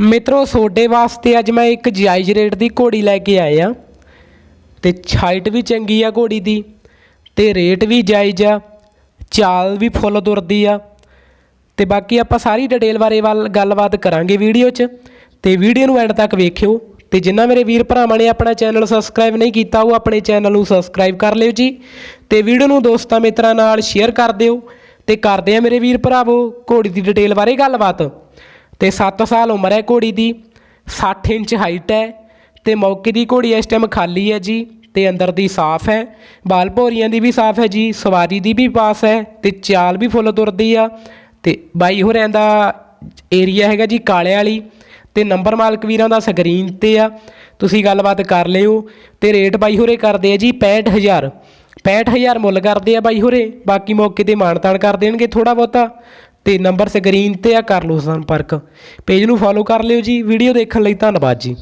ਮਿੱਤਰੋ, ਤੁਹਾਡੇ ਵਾਸਤੇ ਅੱਜ ਮੈਂ ਇੱਕ ਜਾਇਜ਼ ਰੇਟ ਦੀ ਘੋੜੀ ਲੈ ਕੇ ਆਇਆ ਤੇ ਹਾਈਟ ਵੀ ਚੰਗੀ ਆ ਘੋੜੀ ਦੀ, ਤੇ ਰੇਟ ਵੀ ਜਾਇਜ਼ ਆ, ਚਾਲ ਵੀ ਫੁੱਲ ਤੁਰਦੀ ਆ। ਤੇ ਬਾਕੀ ਆਪਾਂ ਸਾਰੀ ਡਿਟੇਲ ਬਾਰੇ ਵੱਲ ਗੱਲਬਾਤ ਕਰਾਂਗੇ ਵੀਡੀਓ 'ਚ। ਤੇ ਵੀਡੀਓ ਨੂੰ ਐਂਡ ਤੱਕ ਵੇਖਿਓ। ਤੇ ਜਿਨ੍ਹਾਂ ਮੇਰੇ ਵੀਰ ਭਰਾਵਾਂ ਨੇ ਆਪਣਾ ਚੈਨਲ ਸਬਸਕ੍ਰਾਈਬ ਨਹੀਂ ਕੀਤਾ, ਉਹ ਆਪਣੇ ਚੈਨਲ ਨੂੰ ਸਬਸਕ੍ਰਾਈਬ ਕਰ ਲਿਓ ਜੀ। ਤੇ ਵੀਡੀਓ ਨੂੰ ਦੋਸਤਾਂ ਮਿੱਤਰਾਂ ਨਾਲ ਸ਼ੇਅਰ ਕਰ ਦਿਓ। ਤੇ ਕਰਦੇ ਆ ਮੇਰੇ ਵੀਰ ਭਰਾਵੋ ਘੋੜੀ ਦੀ ਡਿਟੇਲ ਬਾਰੇ ਗੱਲਬਾਤ। ਤੇ 7 ਸਾਲ ਉਮਰ ਹੈ ਘੋੜੀ ਦੀ 60 ਇੰਚ ਹਾਈਟ ਹੈ ਤੇ ਮੌਕੇ ਦੀ ਘੋੜੀ ਇਸ ਟਾਈਮ ਖਾਲੀ ਹੈ ਜੀ ਤੇ ਅੰਦਰ ਦੀ ਸਾਫ਼ ਹੈ, ਬਾਲ ਭੋਰੀਆਂ ਦੀ ਵੀ ਸਾਫ਼ ਹੈ ਜੀ, ਸਵਾਰੀ ਦੀ ਵੀ ਪਾਸ ਹੈ ਤੇ ਚਾਲ ਵੀ ਫੁੱਲ ਤੁਰਦੀ ਆ ਤੇ ਬਾਈ ਹੋਰਿਆਂ ਦਾ ਏਰੀਆ ਹੈਗਾ ਜੀ ਕਾਲੇ ਵਾਲੀ ਤੇ ਨੰਬਰ ਮਾਲਕ ਵੀਰਾਂ ਦਾ ਸਕਰੀਨ ਤੇ ਆ, ਤੁਸੀਂ ਗੱਲਬਾਤ ਕਰ ਲਿਓ ਤੇ ਰੇਟ ਬਾਈ ਹੋਰੇ ਕਰਦੇ ਆ ਜੀ 65000 65000 ਮੁੱਲ ਕਰਦੇ ਆ ਬਾਈ ਹੋਰੇ, ਬਾਕੀ ਮੌਕੇ ਤੇ ਮਾਨਤਾਨ ਕਰ ਦੇਣਗੇ ਥੋੜਾ ਬਹੁਤਾ। ਤੇ ਨੰਬਰ ਸਕਰੀਨ ਤੇ ਆ ਕਰ ਲਓ ਸੰਪਰਕ ਪੇਜ ਨੂੰ ਫੋਲੋ ਕਰ ਲਿਓ ਜੀ। ਵੀਡੀਓ ਦੇਖਣ ਲਈ ਧੰਨਵਾਦ ਜੀ।